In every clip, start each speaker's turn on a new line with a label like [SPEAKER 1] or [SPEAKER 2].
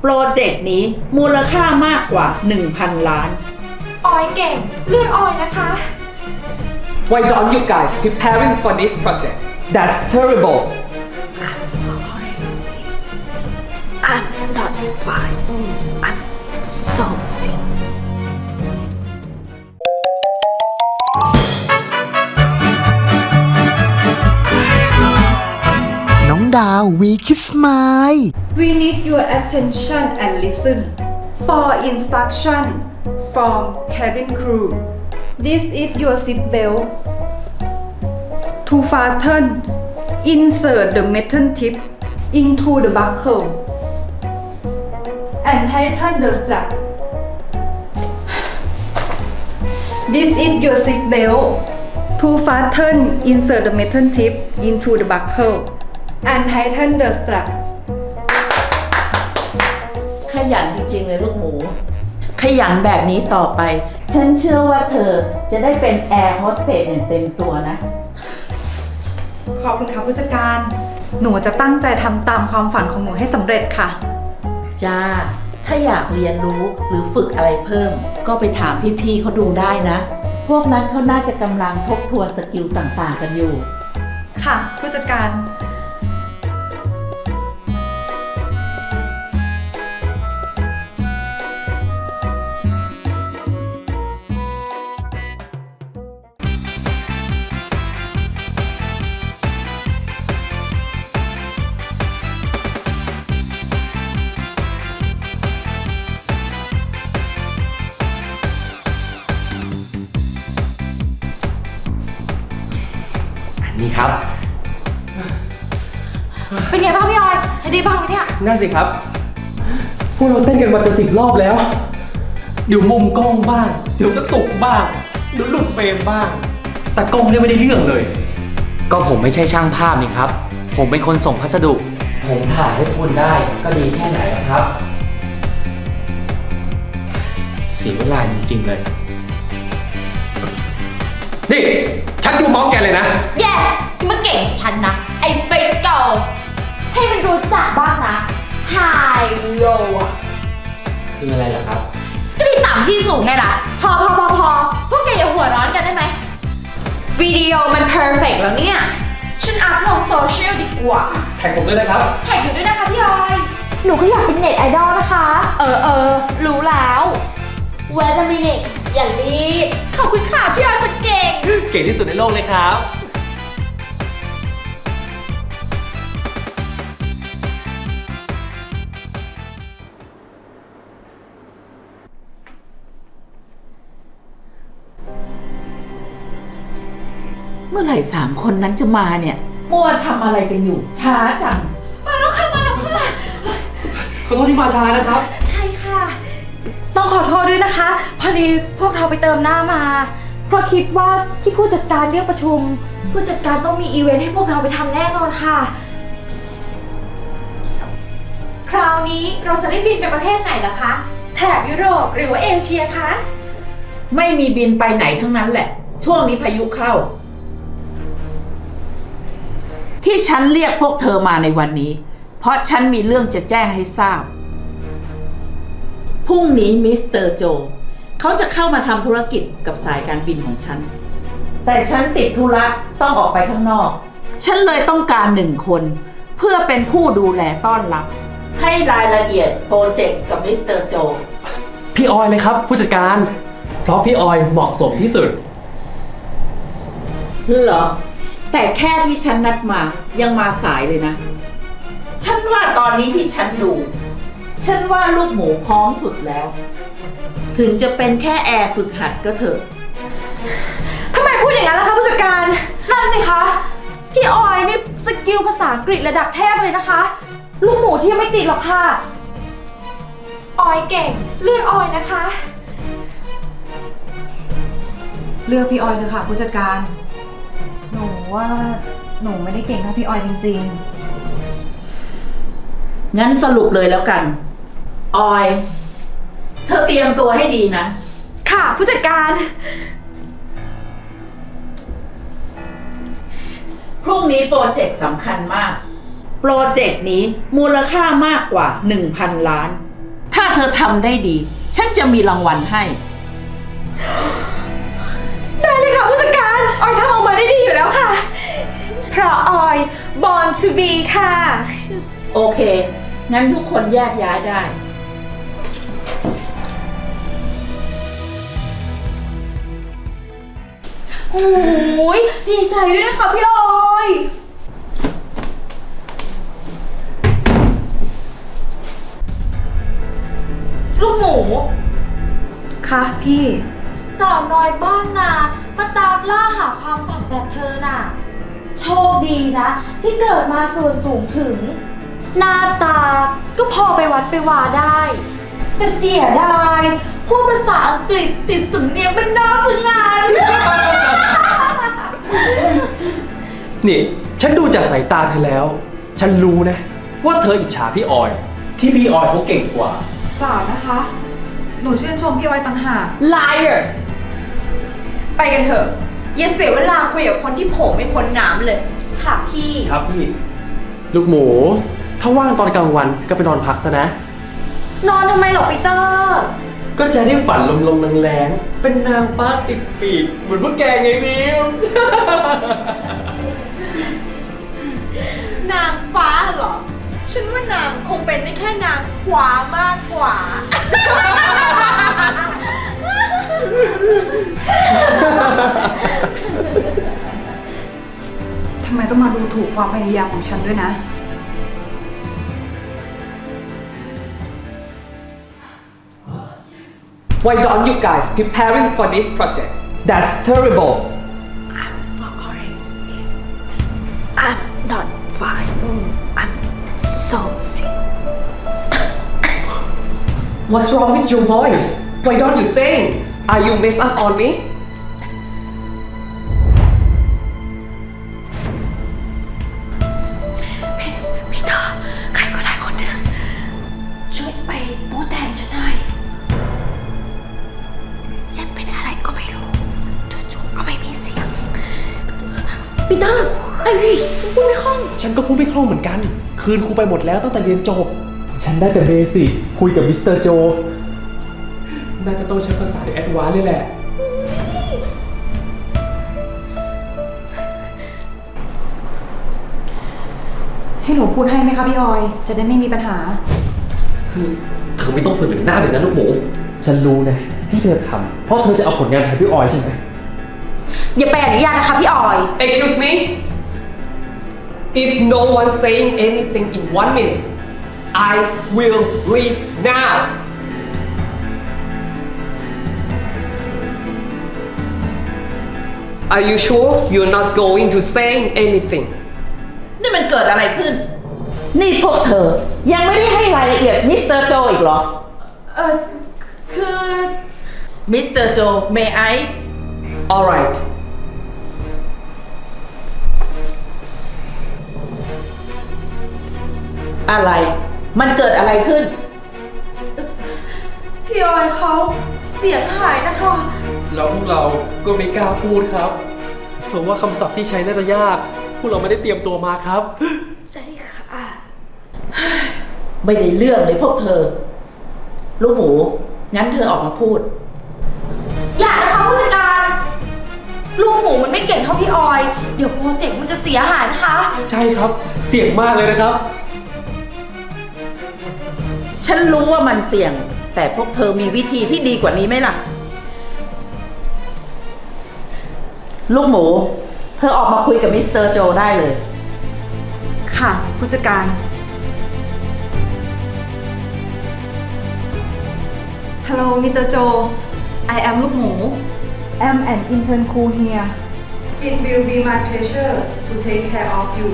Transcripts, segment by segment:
[SPEAKER 1] โปรเจกต์นี้มูลค่ามากกว่า 1,000 ล้าน
[SPEAKER 2] ออยเก่ง เลือกออยนะคะ
[SPEAKER 3] Why don't you guys preparing for this project? That's terrible.
[SPEAKER 1] I'm not fine I'm so sick
[SPEAKER 4] ดาววีคิสมาย
[SPEAKER 5] We need your attention and listen for instruction from cabin crew. This is your seat belt. To fasten, insert the metal tip into the buckle and tighten the strap. This is your seat belt. To fasten, insert the metal tip into the buckle and tighten the strap.
[SPEAKER 1] ขยันจริงๆเลยลูกหมู ขยันแบบนี้ต่อไป ฉันเชื่อว่าเธอจะได้เป็นแอร์โฮสเตสอย่างเต็มตัวนะ
[SPEAKER 5] ขอบคุณค่ะผู้จัดการ หนูจะตั้งใจทำตามความฝันของหนูให้สำเร็จค่ะ
[SPEAKER 1] จ้า ถ้าอยากเรียนรู้หรือฝึกอะไรเพิ่ม ก็ไปถามพี่ๆเขาดูได้นะ พวกนั้นเขาน่าจะกำลังทบทวนสกิลต่างๆกันอยู่
[SPEAKER 5] ค่ะ ผู้จัดการ
[SPEAKER 3] นี่
[SPEAKER 2] ยนั่
[SPEAKER 3] นสิครับ พวกเราเต้นกันมาจะสิบรอบแล้ว เดี๋ยวมุมกล้องบ้าง เดี๋ยวก็ตกบ้าง เดี๋ยวหลุดเฟรมบ้าง แต่กล้องเนี่ยไม่ได้เรื่องเลย
[SPEAKER 6] ก็ผมไม่ใช่ช่างภาพนี่ครับ ผมเป็นคนส่งพัสดุ ผมถ่ายให้คุณได้ก็ดีแค่ไหนล่ะครับเสียเวลาจริงๆเลย
[SPEAKER 3] นี่ ฉันดูเมาส์แกเลยนะ
[SPEAKER 2] แย่ที่มาเก่งฉันนะ ไอ้เฟสเกิล ให้มันรู้จักบ้างนะไฮโลอะ
[SPEAKER 6] คืออะไรล่ะครับ
[SPEAKER 2] ก็ที่ต่ำที่สูงไงล่ะ พอพอพอพอพวกแกอย่าหัวร้อนกันได้ไหม วิดีโอมันเพอร์เฟกแล้วเนี่ย ฉันอัพลงโซเชียลดีกว่า
[SPEAKER 3] แท็กผมด้วยนะครับ
[SPEAKER 2] แท็กอยู่ด้วยนะคะพี่ออย หนูก็อยากเป็นเน็ตไอดอลนะคะ เออเออรู้แล้วเวลามินิอย่ารีบขอบคุณค่ะพี่ออยคนเก่ง
[SPEAKER 3] เก่งที่สุดในโลกเลยครับ
[SPEAKER 1] มื่อไหร่สามคนนั้นจะมาเนี่ย มัวทำอะไรกันอยู่ ช้าจัง
[SPEAKER 2] มาแล้วค่ะ มาแล้วค่ะ
[SPEAKER 3] ขอโทษที่มาช้านะครับ
[SPEAKER 2] ใช่ค่ะ ต้องขอโทษด้วยนะคะ พอดีพวกเราไปเติมหน้ามา เพราะคิดว่าที่ผู้จัดการเรียกประชุม ผู้จัดการต้องมีอีเวนต์ให้พวกเราไปทำแน่นอนค่ะ
[SPEAKER 7] คราวนี้เราจะได้บินไปประเทศไหนล่ะคะแถบยุโรปหรือว่าเอเชียคะ
[SPEAKER 1] ไม่มีบินไปไหนทั้งนั้นแหละ ช่วงนี้พายุเข้า ที่ฉันเรียกพวกเธอมาในวันนี้ เพราะฉันมีเรื่องจะแจ้งให้ทราบ พรุ่งนี้มิสเตอร์โจ เขาจะเข้ามาทำธุรกิจกับสายการบินของฉัน แต่ฉันติดธุระต้องออกไปข้างนอก ฉันเลยต้องการหนึ่งคน เพื่อเป็นผู้ดูแลต้อนรับ ให้รายละเอียดโปรเจกต์กับมิสเตอร์โจ
[SPEAKER 3] พี่ออยเลยครับ ผู้จัดการ เพราะพี่ออยเหมาะสมที่สุด
[SPEAKER 1] เหรอ แต่แค่ที่ฉันนัดมายังมาสายเลยนะ ฉันว่าตอนนี้ที่ฉันดู ฉันว่าลูกหมูพร้อมสุดแล้ว ถึงจะเป็นแค่แอร์ฝึกหัดก็เถอะ
[SPEAKER 2] ทำไมพูดอย่างนั้นล่ะคะผู้จัดการนั่นสิคะ พี่ออยนี่สกิลภาษาอังกฤษระดับเทพเลยนะคะ ลูกหมูที่ไม่ติดหรอกค่ะ
[SPEAKER 7] ออยเก่ง เลือกออยนะคะ
[SPEAKER 5] เลือกพี่ออยเถอะค่ะผู้จัดการห นูว่าหนูไม่ได้เก่งเท่าพี่ออยจริงๆ
[SPEAKER 1] งั้นสรุปเลยแล้วกัน ออย เธอเตรียมตัวให้ดีนะ
[SPEAKER 2] ค่ะ ผู้จัดการ
[SPEAKER 1] พรุ่งนี้โปรเจกต์สำคัญมาก โปรเจกต์นี้มูลค่ามากกว่า 1,000 ล้าน ถ้าเธอทำได้ดี ฉันจะมีรางวัลให้
[SPEAKER 7] born to be ค่ะ
[SPEAKER 1] โอเค งั้นทุกคนแยกย้ายได้
[SPEAKER 2] โอ้ยดีใจด้วยนะคะพี่ออย ลูกหมู
[SPEAKER 5] ค่ะพี่
[SPEAKER 2] สาวน้อยบ้านนา มาตามล่าหาความฝันแบบเธอน่ะ โชคดีนะ ที่เกิดมาส่วนสูงถึง หน้าตาก็พอไปวัดไปวาได้ แต่เสียดายพูดภาษาอังกฤษติดสำเนียงเป็นนอกฝึกงาน
[SPEAKER 3] นี่ ฉันดูจากสายตาเธอแล้ว ฉันรู้นะ ว่าเธออิจฉาพี่ออย ที่พี่ออยเขาเก่งกว่า
[SPEAKER 5] เปล่านะคะ หนูชื่นชมพี่ออยต่างหาก
[SPEAKER 7] liar ไปกันเถอะ อย่าเสียเวลาคุยกับคนที่โผล่ไม่พ้นน้ำเลย
[SPEAKER 2] ค่ะพี่
[SPEAKER 3] ครับพี่ ลูกหมู ถ้าว่างตอนกลางวันก็ไปนอนพักซะนะ
[SPEAKER 2] นอนทำไมหรอปีเตอร์
[SPEAKER 3] ก็จะได้ฝันลมๆแรงๆเป็นนางฟ้าติดปีกเหมือนพวกแกไงนิว
[SPEAKER 7] นางฟ้าเหรอ ฉันว่านางคงเป็นได้แค่นางขวามากกว่า
[SPEAKER 5] ความพยายามของฉันด้วยนะ
[SPEAKER 3] Why don't you guys preparing for this project? That's terrible.
[SPEAKER 1] I'm sorry I'm not fine I'm so sick
[SPEAKER 3] What's wrong with your voice? Why don't you sing? Are you mess up on me?
[SPEAKER 2] ปีเตอร์ไอ้ดิฉันพูดไม่คล่อง
[SPEAKER 3] ฉันก็พูดไม่คล่องเหมือนกัน คืนครูไปหมดแล้วตั้งแต่เรียนจบ ฉันได้แต่เบสิกคุยกับมิสเตอร์โจ น่าจะต้องใช้ภาษาในแอดวานซ์เลยแหละ
[SPEAKER 5] ให้หนูพูดให้ไหมคะพี่ออย จะได้ไม่มีปัญหา
[SPEAKER 3] เธอไม่ต้องเสนอหน้าเลยนะลูกหมู ฉันรู้นะที่เธอทำเพราะเธอจะเอาผลงานถ่ายพี่ออยใช่ไหม
[SPEAKER 2] อย่าไปอนุญาตนะคะพี่ออย
[SPEAKER 8] Excuse me? If no one saying anything in one minute, I will leave now. Are you sure you're not going to say anything?
[SPEAKER 1] นี่มันเกิดอะไรขึ้น นี่พวกเธอ ยังไม่ได้ให้รายละเอียดมิสเตอร์โจอีกเหรอ
[SPEAKER 2] เออคือ
[SPEAKER 1] มิสเตอร์โจ may I
[SPEAKER 8] Alright.
[SPEAKER 1] อะไร มันเกิดอะไรขึ้น
[SPEAKER 2] พี่ออยเขาเสียงหายนะคะ
[SPEAKER 3] แล้วพวกเราก็ไม่กล้าพูดครับ เพราะว่าคำศัพท์ที่ใช้น่าจะยาก พวกเราไม่ได้เตรียมตัวมาครับ
[SPEAKER 2] ได้ค่ะ
[SPEAKER 1] ไม่ได้เรื่องเลยพวกเธอ ลูกหมู งั้นเธอออกมาพูด
[SPEAKER 2] อย่านะคะผู้จัดการ ลูกหมูมันไม่เก่งเท่าพี่ออย เดี๋ยวโปรเจกต์มันจะเสียหายนะคะ
[SPEAKER 3] ใช่ครับ เสี่ยงมากเลยนะครับ
[SPEAKER 1] ฉันรู้ว่ามันเสี่ยง แต่พวกเธอมีวิธีที่ดีกว่านี้ไหมล่ะ ลูกหมู เธอออกมาคุยกับมิสเตอร์โจได้เลย
[SPEAKER 5] ค่ะผู้จัดการ Hello Mr. Joe I am ลูกหมู I'm an intern crew here It will be my pleasure to take care of you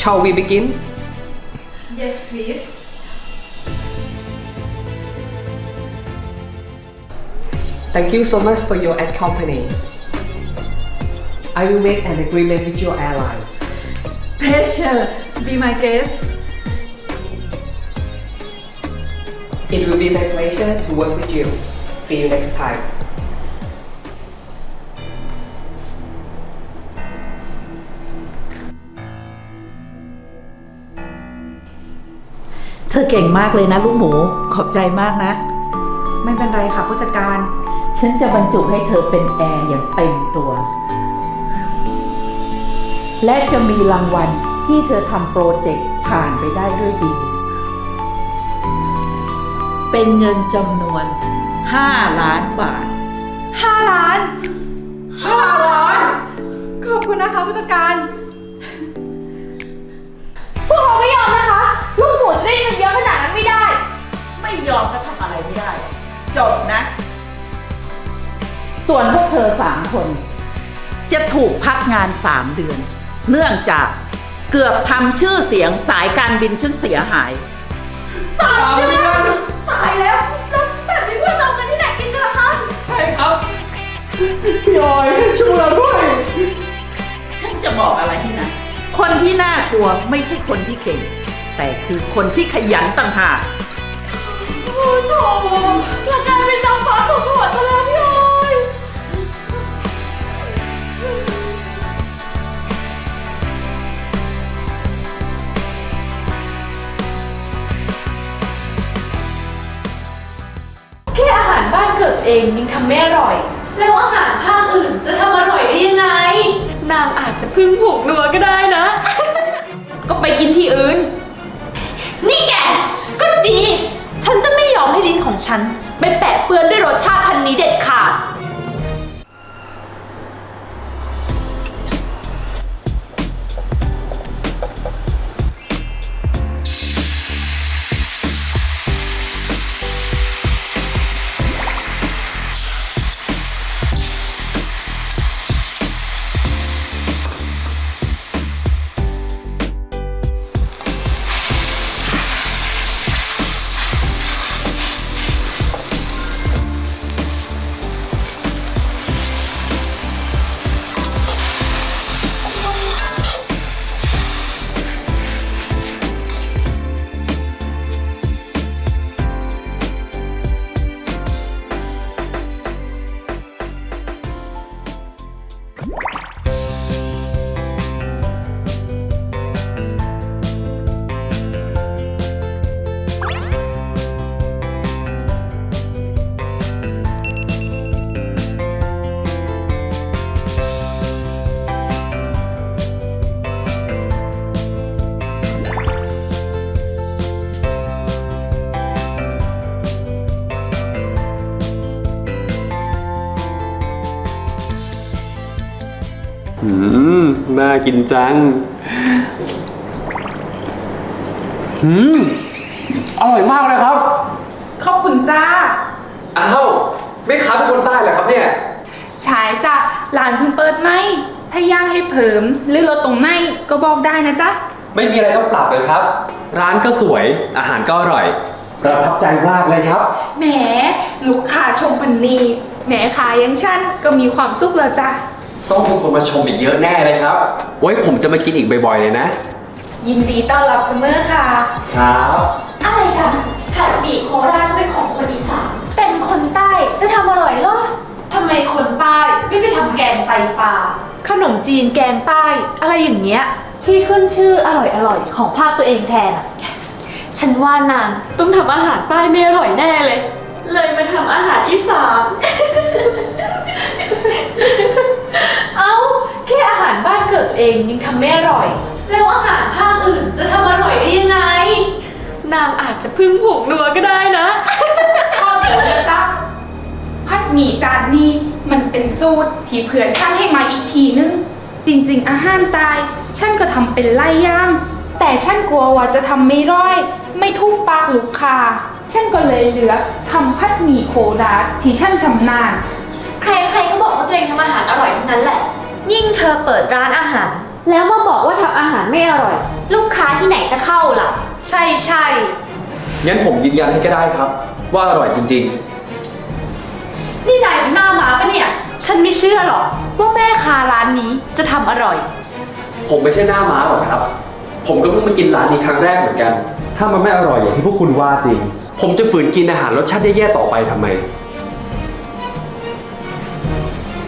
[SPEAKER 8] Shall we begin?
[SPEAKER 5] Yes please
[SPEAKER 8] Thank you so much for your company. I will make an agreement with your airline.
[SPEAKER 5] Pleasure Be my guest
[SPEAKER 8] It will be my pleasure to work with you. See you next time.
[SPEAKER 1] ธอเก่งมากเลยนะลูกหมู ขอบใจมากนะ
[SPEAKER 5] ไม่เป็นไรค่ะผู้จัดการ
[SPEAKER 1] ฉันจะบรรจุให้เธอเป็นแอร์อย่างเต็มตัว และจะมีรางวัลที่เธอทำโปรเจกต์ผ่านไปได้ด้วยดี เป็นเงินจำนวน 5 ล้านบาท
[SPEAKER 5] 5ล้าน5ล้าน ขอบคุณนะคะผู้จัดการ
[SPEAKER 2] พวกเราไม่ยอมนะคะ ลูกหมูจะได้เงินเยอะขนาดนั้นไม่ได้
[SPEAKER 1] ไม่ยอมก็ทำอะไรไม่ได้ จบนะ ส่วนพวกเธอสามคน จะถูกพักงานสามเดือน เนื่องจากเกือบทำชื่อเสียงสายการบินฉันเสียหาย
[SPEAKER 2] ตายแล้วแล้วแบบนี้พวกเรากันที่ไหนกินกันล่ะคะ
[SPEAKER 3] ใช่ครับ พี่ออยช่วยเราด้วย
[SPEAKER 1] ฉันจะบอกอะไรให้นะ คนที่น่ากลัวไม่ใช่คนที่เก่ง แต่คือคนที่ขยันต่างหาก
[SPEAKER 2] โอ้โหเรากลายเป็นนางฟ้าตกสวรรค์ซะแล้วพี่
[SPEAKER 7] เกิดเองยังทำไม่อร่อย แล้วอาหารภาคอื่นจะทำอร่อยได้ยังไง นางอาจจะพึ่งผงนัวก็ได้นะ ก็ไปกินที่อื่น นี่แก ก็ดี ฉันจะไม่ยอมให้ลิ้นของฉัน ไปแปะเปื้อนด้วยรสชาติพันนี้เด็ดขาด
[SPEAKER 3] กินจัง อืม อร่อยมากเลยครับ
[SPEAKER 7] ขอบคุณจ้า
[SPEAKER 3] อ้าวไม่ค้าเป็นคนใต้เหรอครับเนี่ย
[SPEAKER 9] ใช่จ้ะร้านเพิ่งเปิดไหม ถ้าย่างให้เผิมหรือลดตรงไหนก็บอกได้นะจ๊ะ
[SPEAKER 3] ไม่มีอะไรต้องปรับเลยครับ ร้านก็สวย อาหารก็อร่อย ประทับใจมากเลยครับ
[SPEAKER 9] แหม ลูกค้าชมพันนีแหมขายอยังฉันก็มีความสุขแล้วจ้ะ
[SPEAKER 3] ต้องมีคนมาชมอีกเยอะแน่เลยครับไว้ผมจะมากินอีกบ่อยๆเลยนะ
[SPEAKER 9] ยินดีต้อนรับเสมอค่ะ
[SPEAKER 3] ครับ
[SPEAKER 2] อะไรกันผัดหมี่โคราชก็เป็นของคนอีสานเป็นคนใต้จะทำอร่อยเหรอทำไมคนใต้ไม่ไปทำแกงไตปลาขนมจีนแกงใต้อะไรอย่างเงี้ย ที่ขึ้นชื่ออร่อยอร่อยของภาคตัวเองแทนอะฉันว่านางต้องทำอาหารใต้ไม่อร่อยแน่เลย เลยมาทำอาหารอีสาน เอ้า แค่อาหารบ้านเกิดเองยังทำไม่อร่อย แล้วอาหารภาคอื่นจะทำอร่อยได้ยังไง นางอาจจะพึ่งผงนัวก็ได้นะ
[SPEAKER 9] ข้าวเหนียวนะจ๊ะผัดหมี่จานนี้มันเป็นสูตรที่เพื่อนช่างให้มาอีกทีนึง จริงๆ อาหารตาย ฉันก็ทำเป็นไล่ย่าง แต่ฉันกลัวว่าจะทำไม่ร้อย ไม่ถูกปากลูกค้า ฉันก็เลยเหลือกทำผัดหมี่โคราชที่ฉันชำนาญ
[SPEAKER 2] ใครๆก็บอกว่าตัวเองทำอาหารอร่อยทั้งนั้นแหละ ยิ่งเธอเปิดร้านอาหาร แล้วมาบอกว่าทำอาหารไม่อร่อย ลูกค้าที่ไหนจะเข้าล่ะ ใช่ใช่
[SPEAKER 3] งั้นผมยืนยันให้ก็ได้ครับ ว่าอร่อยจริง
[SPEAKER 2] นี่นายเป็นหน้าหมาปะเนี่ย ฉันไม่เชื่อหรอกว่าแม่ค้าร้านนี้จะทำอร่อย
[SPEAKER 3] ๆ ผมไม่ใช่หน้าม้าหรอกครับ ผมก็เพิ่งมากินร้านนี้ครั้งแรกเหมือนกัน ถ้ามันไม่อร่อยอย่างที่พวกคุณว่าจริง ผมจะฝืนกินอาหารรสชาติแย่ๆต่อไปทำไม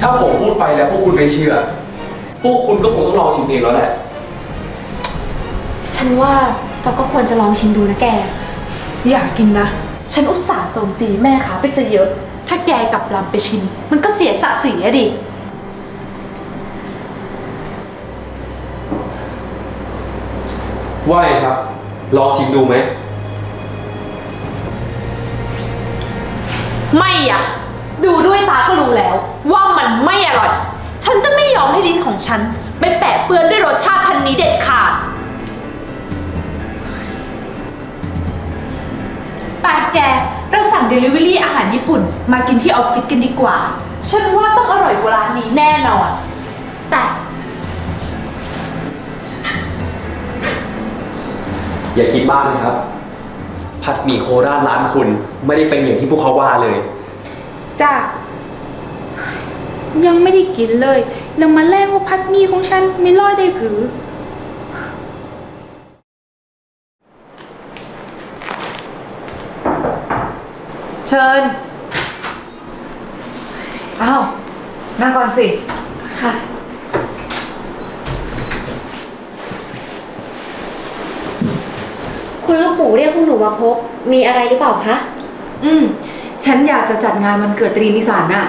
[SPEAKER 3] ถ้าผมพูดไปแล้วพวกคุณไม่เชื่อ พวกคุณก็คงต้องลองชิมเองแล้วแหละ
[SPEAKER 2] ฉันว่าเราก็ควรจะลองชิมดูนะแก
[SPEAKER 7] อยากกินนะ ฉันอุตส่าห์โจมตีแม่ค้าไปซะเยอะ ถ้าแกกลับลำไปชิม มันก็เสียศักดิ์ศรีอะดิ
[SPEAKER 3] ว่าไงครับ ลองชิมดูไหม
[SPEAKER 7] ไม่อะดูด้วยตาก็รู้แล้ว ว่ามันไม่อร่อย ฉันจะไม่ยอมให้ลิ้นของฉัน ไปแปะเปื้อนด้วยรสชาติพันนี้เด็ดขาด ไปแก เราสั่ง Delivery อาหารญี่ปุ่น มากินที่ออฟฟิศกันดีกว่า ฉันว่าต้องอร่อยกว่าร้านนี้แน่นอน แต่
[SPEAKER 3] อย่าคิดบ้างนะครับ ผัดหมี่โคราชร้านคุณ ไม่ได้เป็นอย่างที่พวกเขาว่าเลย
[SPEAKER 9] จ้ะ ยังไม่ได้กินเลย แล้วมาแลกว่าพัดหมีของฉันไม่รอดได้ผือ
[SPEAKER 5] เชิญ อ้าวนั่งก่อนสิ
[SPEAKER 10] ค่ะ คุณลูกหมูเรียกพวกหนูมาพบ มีอะไรหรือเปล่าคะ
[SPEAKER 5] อืม ฉันอยากจะจัดงานวันเกิดตรีมอีสานน่ะ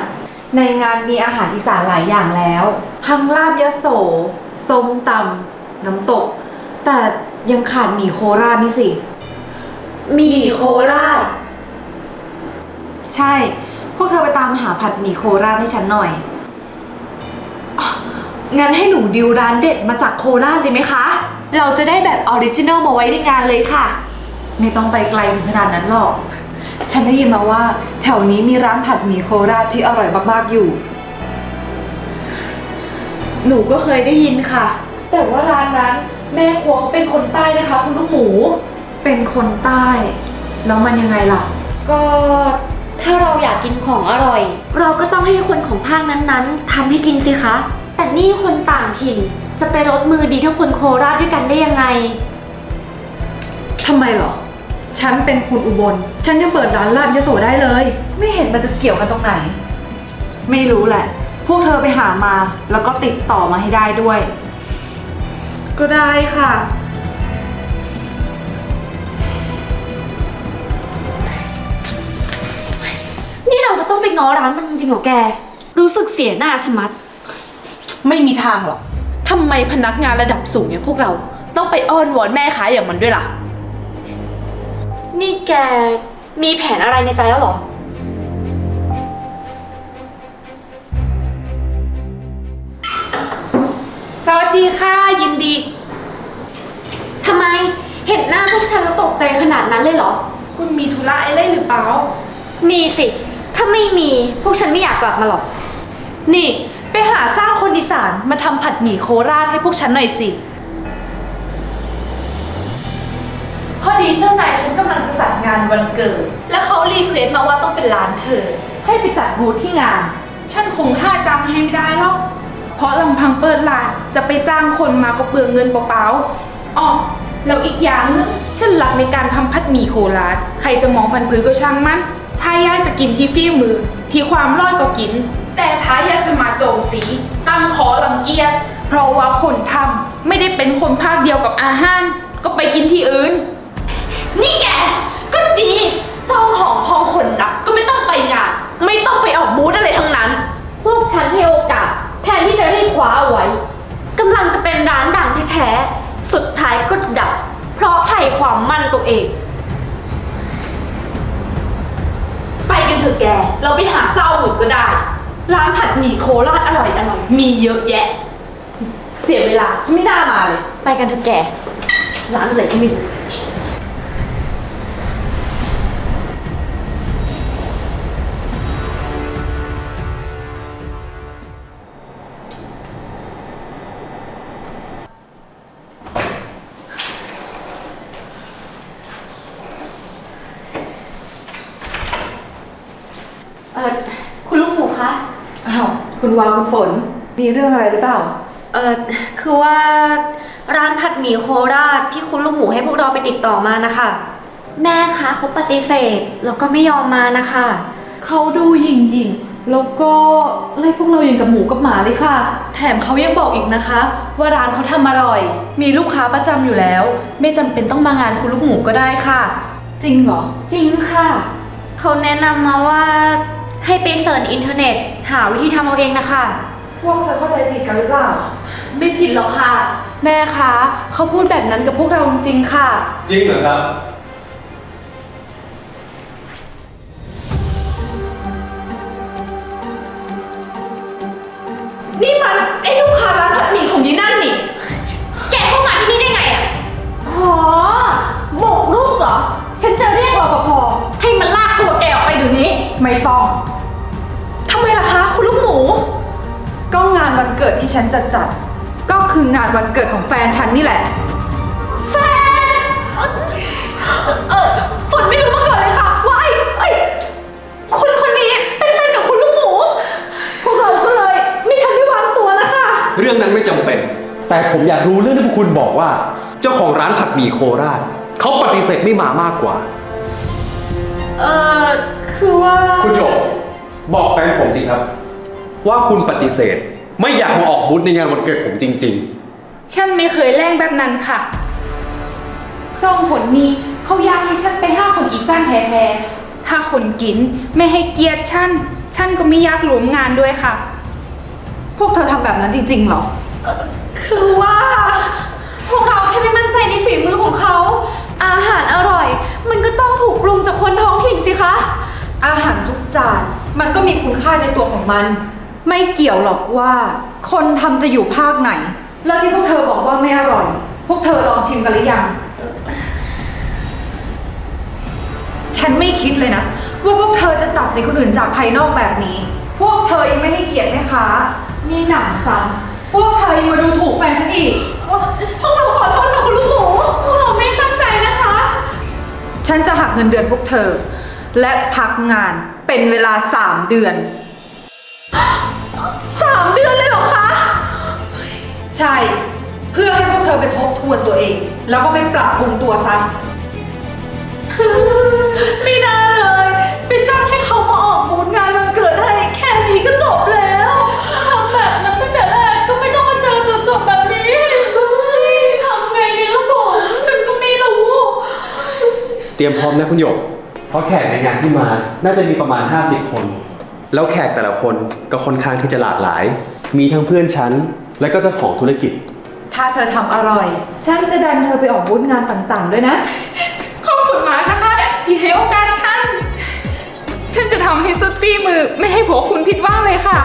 [SPEAKER 5] ในงานมีอาหารอีสานหลายอย่างแล้วทั้งลาบยะโสส้มตำน้ำตก แต่ยังขาดหมี่โคราชนี่สิ
[SPEAKER 10] มีโคราช
[SPEAKER 5] ใช่ พวกเธอไปตามหาผัดหมี่โคราชให้ฉันหน่อย
[SPEAKER 7] งั้นให้หนูดิวร้านเด็ดมาจากโคราชเลยไหมคะ เราจะได้แบบออริจินัลมาไว้ในงานเลยค่ะ
[SPEAKER 5] ไม่ต้องไปไกลถึงขนาดนั้นหรอก ฉันได้ยินมาว่า แถวนี้มีร้านผัดหมี่โคราชที่อร่อยมากๆอยู่
[SPEAKER 7] หนูก็เคยได้ยินค่ะ แต่ว่าร้านนั้น แม่ครัวเขาเป็นคนใต้นะคะ คุณลูกหมู
[SPEAKER 5] เป็นคนใต้ แล้วมันยังไงล่ะ
[SPEAKER 10] ก็ถ้าเราอยากกินของอร่อย เราก็ต้องให้คนของภาคนั้นๆทำให้กินสิคะ แต่นี่คนต่างถิ่นจะไปรสมือดีเท่าคนโคราชด้วยกันได้ยังไง
[SPEAKER 5] ทำไมเหรอ ฉันเป็นคนอุบล ฉันจะเปิดร้านลาบยโสได้เลย ไม่เห็นมันจะเกี่ยวกันตรงไหน ไม่รู้แหละ พวกเธอไปหามา แล้วก็ติดต่อมาให้ได้ด้วย
[SPEAKER 7] ก็ได้ค่ะ
[SPEAKER 10] นี่เราจะต้องไปง้อร้านมันจริงๆเหรอแก รู้สึกเสียหน้าชะมัด
[SPEAKER 7] ไม่มีทางหรอก ทำไมพนักงานระดับสูงอย่างพวกเรา ต้องไปอ้อนวอนแม่ค้าอย่างมันด้วยล่ะ
[SPEAKER 10] นี่แกมีแผนอะไรในใจแล้วเหรอ
[SPEAKER 9] สวัสดีค่ะ ยินดี
[SPEAKER 10] ทำไมเห็นหน้าพวกฉันแล้วตกใจขนาดนั้นเลยเหรอ
[SPEAKER 9] คุณมีธุระอะไรหรือเปล่า
[SPEAKER 10] มีสิ ถ้าไม่มีพวกฉันไม่อยากกลับมาหรอก
[SPEAKER 7] นี่ ไปหาจ้างคนอีสานมาทำผัดหมี่โคราชให้พวกฉันหน่อยสิ พอดีเจ้านายฉันกำลังจะจัดงานวันเกิด แล้วเขารีเควสต์มาว่าต้องเป็นร้านเธอ ให้ไปจัดบูธที่งาน
[SPEAKER 9] ฉันคงห้าจำให้ไม่ได้หรอก เพราะลำพังเปิดร้านจะไปจ้างคนมาก็เปลืองเงินเปล่าๆอ๋อแล้วอีกอย่างหนึงฉันหลักในการทำพัดหมี่โคราชใครจะมองพันผือก็ช่างมัน ถ้าอยากจะกินที่ฝีมือ ที่ความร้อยก็กิน แต่ถ้าอยากจะมาโจมตี ตั้งขอลังเกียจเพราะว่าคนทำไม่ได้เป็นคนภาคเดียวกับอาหาร ก็ไปกินที่อื่น
[SPEAKER 7] นี่แก ก็ดีเจ้าของห้องคนรักก็ไม่ต้องไปงาน ไม่ต้องไปออกบูธอะไรทั้งนั้น
[SPEAKER 10] พวกฉันให้โอกาส แทนที่จะรีบคว้าเอาไว้กำลังจะเป็นร้านดังที่แท้สุดท้ายก็ดับ เพราะไถ่ความมั่นตัวเอง
[SPEAKER 7] ไปกันเถอะแก เราไปหาเจ้าอื่นก็ได้ ร้านผัดหมี่โคราชอร่อยอร่อยมีเยอะแยะ เสียเวลาฉันไม่น่ามาเลย
[SPEAKER 10] ไปกันเถอะแก ร้านอะไรก็ไม่รู้
[SPEAKER 5] วคุณวาวคุณฝน มีเรื่องอะไรหรือเปล่า
[SPEAKER 10] เออคือว่าร้านผัดหมี่โคราชที่คุณลูกหมูให้พวกเราไปติดต่อมานะคะ แม่คะเขาปฏิเสธแล้วก็ไม่ยอมมานะคะ
[SPEAKER 7] เขาดูหยิ่งหยิ่งๆแล้วก็ไล่พวกเราอย่างกับหมูกับหมาเลยค่ะ แถมเขายังบอกอีกนะคะ ว่าร้านเขาทำอร่อย มีลูกค้าประจำอยู่แล้ว ไม่จำเป็นต้องมางานคุณลูกหมูก็ได้ค่ะ
[SPEAKER 5] จริงเหรอ
[SPEAKER 10] จริงค่ะ เขาแนะนำมาว่า ให้ไปเสิร์ชอินเทอร์เน็ต หาวิธีทำเอาเองนะคะ
[SPEAKER 5] พวกเธอเข้าใจผิดกันหรือเปล่า
[SPEAKER 11] ไม่ผิดหรอกค่ะ แม่คะเขาพูดแบบนั้นกับพวกเราจริงๆค่ะ
[SPEAKER 3] จริงเหรอครับ
[SPEAKER 11] นี่มันไอ้ลูกค้าร้านผัดหมี่ของยีนั่นนี่
[SPEAKER 10] แกเข้ามาที่นี่ได้ไงอะ
[SPEAKER 11] อ๋อหมกลูกเหรอ
[SPEAKER 10] ไม่
[SPEAKER 5] ต้อง
[SPEAKER 11] ทำไมล่ะคะคุณลูกหมู
[SPEAKER 5] ก็งานวันเกิดที่ฉันจะจัด ก็คืองานวันเกิดของแฟนฉันนี่แหละ
[SPEAKER 11] แฟน เออฝนไม่รู้มาก่อนเลยค่ะว่าไอ้ไอ้คนคนนี้เป็นแฟนกับคุณลูกหมู พวกเราก็เลยไม่ทันได้วางตัวนะคะ
[SPEAKER 3] เรื่องนั้นไม่จำเป็น แต่ผมอยากรู้เรื่องที่พวกคุณบอกว่า เจ้าของร้านผัดหมี่โคราชเขาปฏิเสธไม่มามากกว่า
[SPEAKER 11] เออ คือว่า
[SPEAKER 3] คุณโยกบอกแฟนผมสิครับ ว่าคุณปฏิเสธ ไม่อยากมาออกบูธในงานวันเกิดผมจริง
[SPEAKER 9] ฉันไม่เคยแล่งแบบนั้นค่ะส่งผลนี้เขาอยากให้ฉันไปห้าคนอีกแฟนแท้ๆถ้าคนกินไม่ให้เกียรติฉัน ฉันก็ไม่อยากร่วมงานด้วยค่ะ
[SPEAKER 5] พวกเธอทำแบบนั้นจริงๆเหรอ
[SPEAKER 11] คือว่า พวกเราแค่ไม่มั่นใจในฝีมือของเขา อาหารอร่อย มันก็ต้องถูกปรุงจากคนท้องถิ่นสิคะ
[SPEAKER 5] อาหารทุกจาน มันก็มีคุณค่าในตัวของมัน ไม่เกี่ยวหรอกว่า คนทำจะอยู่ภาคไหน แล้วที่พวกเธอบอกว่าไม่อร่อย พวกเธอลองชิมกันหรือยัง ฉันไม่คิดเลยนะ ว่าพวกเธอจะตัดสินคนอื่นจากภายนอกแบบนี้ พวกเธอยังไม่ให้เกียรติแม่ค้ามีหนังซ้ำพวกเธอยังมาดูถูกแฟนฉันอีก
[SPEAKER 11] พวกเราขอโทษค่ะคุณลูกหมู พวกเราไม่ตั้งใจนะคะ
[SPEAKER 5] ฉันจะหักเงินเดือนพวกเธอ และพักงานเป็นเวลาสามเดือน
[SPEAKER 11] สามเดือนเลยเหรอคะ
[SPEAKER 5] ใช่ เพื่อให้พวกเธอไปทบทวนตัวเอง แล้วก็ไปปรับปรุงตัวซะ
[SPEAKER 11] ไม่น่าเลย ไปจ้างให้เขามาออกบูธงานวันเกิดให้แค่นี้ก็จบแล้วทำแบบนั้นตั้งแต่แรกก็ไม่ต้องมาเจอจนจบแบบนี้เฮ้ยทำไงดีล่ะผมฉันก็ไม่รู้
[SPEAKER 3] เตรียมพร้อมนะคุณโยก ราะแขกในงานที่มา น่าจะมีประมาณ 50 คน แล้วแขกแต่ละคนก็ค่อนข้างที่จะหลากหลาย มีทั้งเพื่อนฉัน และก็เจ้าของธุรกิจ
[SPEAKER 5] ถ้าเธอทำอร่อย ฉันจะดันเธอไปออกบูธงานต่างๆ ด้วยนะ
[SPEAKER 9] ขอบคุณมากนะคะ ที่ให้โอกาสฉัน ฉันจะทำให้สุดฝีมือไม่ให้ผัวคุณผิดหวังเลยค่ะ